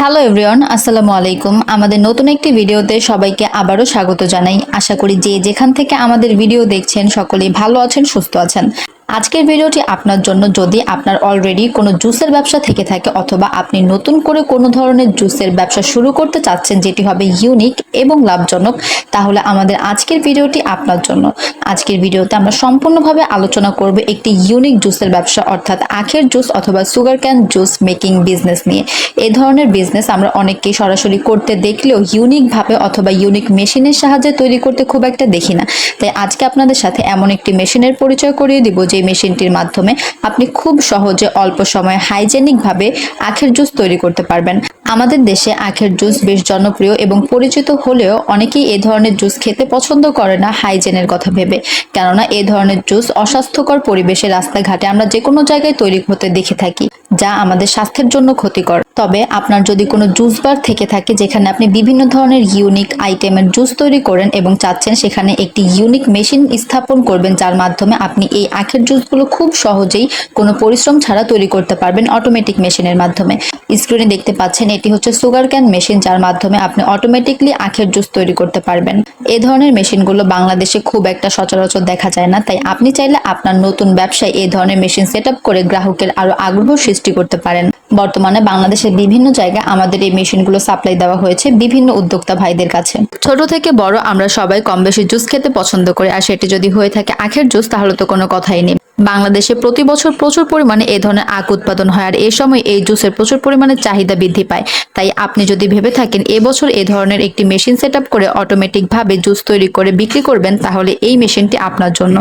Hello everyone আসসালামু আলাইকুম। আমাদের নতুন একটি ভিডিওতে সবাইকে আবারও স্বাগত জানাই। আশা করি যে যেখান থেকে আমাদের ভিডিও দেখছেন, সকলেই ভালো আছেন, সুস্থ আছেন। আজকের ভিডিওটি আপনার জন্য যদি আপনার অলরেডি কোনো জুসের ব্যবসা থেকে থাকে অথবা আপনি নতুন করে কোনো ধরনের জুসের ব্যবসা শুরু করতে চাচ্ছেন যেটি হবে ইউনিক এবং লাভজনক, তাহলে আমাদের আজকের ভিডিওটি আপনার জন্য। আজকের ভিডিওতে আমরা সম্পূর্ণভাবে আলোচনা করব একটি ইউনিক জুসের ব্যবসা, অর্থাৎ আখের জুস অথবা sugar cane juice making business নিয়ে। এ ধরনের বিজনেস আমরা অনেককেই সরাসরি করতে দেখলেও ইউনিকভাবে অথবা ইউনিক মেশিনের সাহায্যে তৈরি করতে খুব একটা দেখি না। তাই আজকে আপনাদের সাথে এমন একটি মেশিনের পরিচয় করিয়ে দিব যে মেশিনটির মাধ্যমে আপনি খুব সহজে অল্প সময়ে হাইজেনিকভাবে আখের জুস তৈরি করতে পারবেন। আমাদের দেশে আখের জুস বেশ জনপ্রিয় এবং পরিচিত হলেও অনেকেই এ ধরনের জুস খেতে পছন্দ করে না হাইজেনের কথা ভেবে। কেননা এ ধরনের জুস অস্বাস্থ্যকর পরিবেশে রাস্তাঘাটে আমরা যে কোনো জায়গায় তৈরি হতে দেখে থাকি। যা আমাদের স্বাস্থ্যের জন্য ক্ষতিকর। তবে আপনার যদি কোনো জুস বার থেকে থাকে যেখানে আপনি বিভিন্ন ধরনের ইউনিক আইটেমের জুস তৈরি করেন এবং চাচ্ছেন সেখানে একটি ইউনিক মেশিন স্থাপন করবেন যার মাধ্যমে আপনি এই আখের জুসগুলো খুব সহজেই কোনো পরিশ্রম ছাড়া তৈরি করতে পারবেন অটোমেটিক মেশিনের মাধ্যমে। স্ক্রিনে দেখতে পাচ্ছেন এটি হচ্ছে সুগার ক্যান মেশিন যার মাধ্যমে আপনি অটোমেটিকলি আখের জুস তৈরি করতে পারবেন। এ ধরনের মেশিনগুলো বাংলাদেশে খুব একটা সচরাচর দেখা যায় না, তাই আপনি চাইলে আপনার নতুন ব্যবসায় এই ধরনের মেশিন সেট করে গ্রাহকের আরও আগ্রহ সৃষ্টি করতে পারেন। বর্তমানে বাংলাদেশের বিভিন্ন জায়গায় আমাদের এই মেশিনগুলো সাপ্লাই দেওয়া হয়েছে বিভিন্ন উদ্যোক্তা ভাইদের কাছে। ছোট থেকে বড় আমরা সবাই কম বেশি জুস খেতে পছন্দ করি, আর সেটি যদি হয়ে থাকে আখের জুস, তাহলে তো কোনো কথাই নেই। বাংলাদেশে প্রতি বছর প্রচুর পরিমাণে এই ধরনের আখ উৎপাদন হয়, আর এই সময় এই জুসের প্রচুর পরিমাণে চাহিদা বৃদ্ধি পায়। তাই আপনি যদি ভেবে থাকেন এবছর এ ধরনের একটি মেশিন সেট করে অটোমেটিক ভাবে জুস তৈরি করে বিক্রি করবেন, তাহলে এই মেশিনটি আপনার জন্য।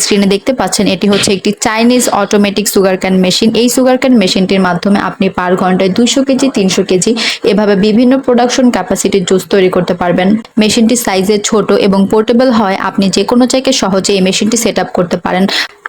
স্ক্রিনে দেখতে পাচ্ছেন, এটি হচ্ছে একটি Chinese automatic sugar cane machine এই সুগার ক্যান মেশিনটির মাধ্যমে আপনি পার ঘন্টায় দুইশো কেজি, তিনশো কেজি এভাবে বিভিন্ন প্রোডাকশন ক্যাপাসিটির জুস তৈরি করতে পারবেন। মেশিনটি সাইজে ছোট এবং পোর্টেবল হয়, আপনি যে কোনো জায়গায় সহজে এই মেশিনটি সেট করতে পারেন।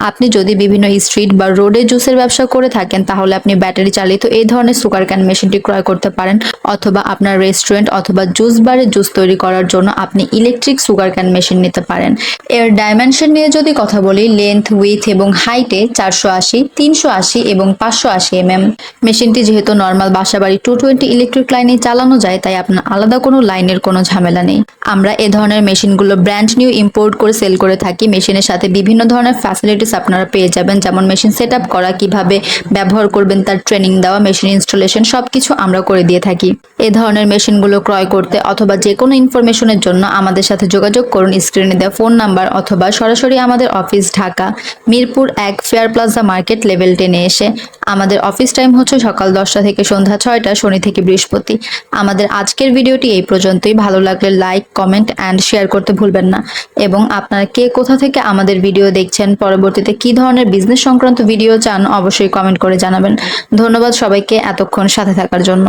আপনি যদি বিভিন্ন স্ট্রিট বা রোডে জুসের ব্যবসা করে থাকেন, তাহলে আপনি ব্যাটারি চালিত এই ধরনের সুগার ক্যান মেশিনটি ক্রয় করতে পারেন। অথবা আপনার রেস্টুরেন্ট অথবা জুস বারে জুস তৈরি করার জন্য আপনি ইলেকট্রিক সুগার ক্যান মেশিন নিতে পারেন। এর ডাইমেনশন নিয়ে যদি কথা বলি লেন্থ উইথ এবং হাইটে চারশো আশি, তিনশো আশি এবং পাঁচশো আশি এম এম মেশিনটি যেহেতু নর্মাল বাসাবাড়ি টু টোয়েন্টি ইলেকট্রিক লাইনে চালানো যায়, তাই আপনার আলাদা কোনো লাইনের কোনো ঝামেলা নেই। আমরা এ ধরনের মেশিনগুলো ব্র্যান্ড নিউ ইম্পোর্ট করে সেল করে থাকি। মেশিনের সাথে বিভিন্ন ধরনের ফ্যাসিলিটিস আপনারা পেয়ে যাবেন, যেমন মেশিন সেট করা, কীভাবে ব্যবহার করবেন, তার ট্রেনিং দেওয়া মেশিন ইনস্টলেশন সব কিছু আমরা করে দিয়ে থাকি। এ ধরনের মেশিনগুলো ক্রয় করতে অথবা যে কোনো ইনফরমেশনের জন্য আমাদের সাথে যোগাযোগ করুন। স্ক্রিনে দেওয়া ফোন নাম্বার অথবা সরাসরি আমাদের অফিস ঢাকা মিরপুর এক ফেয়ার প্লাজা মার্কেট লেভেল টেনে এসে আমাদের অফিস টাইম হচ্ছে সকাল দশটা থেকে সন্ধ্যা ছয়টা, শনি থেকে বৃহস্পতি। আমাদের আজকের ভিডিওটি এই পর্যন্তই। ভালো লাগলে লাইক কমেন্ট অ্যান্ড শেয়ার করতে ভুলবেন না। এবং আপনারা কে কোথা থেকে আমাদের ভিডিও দেখছেন, পরবর্তীতে কি ধরনের বিজনেস সংক্রান্ত ভিডিও চান, অবশ্যই কমেন্ট করে জানাবেন। ধন্যবাদ সবাইকে এতক্ষণ সাথে থাকার জন্য।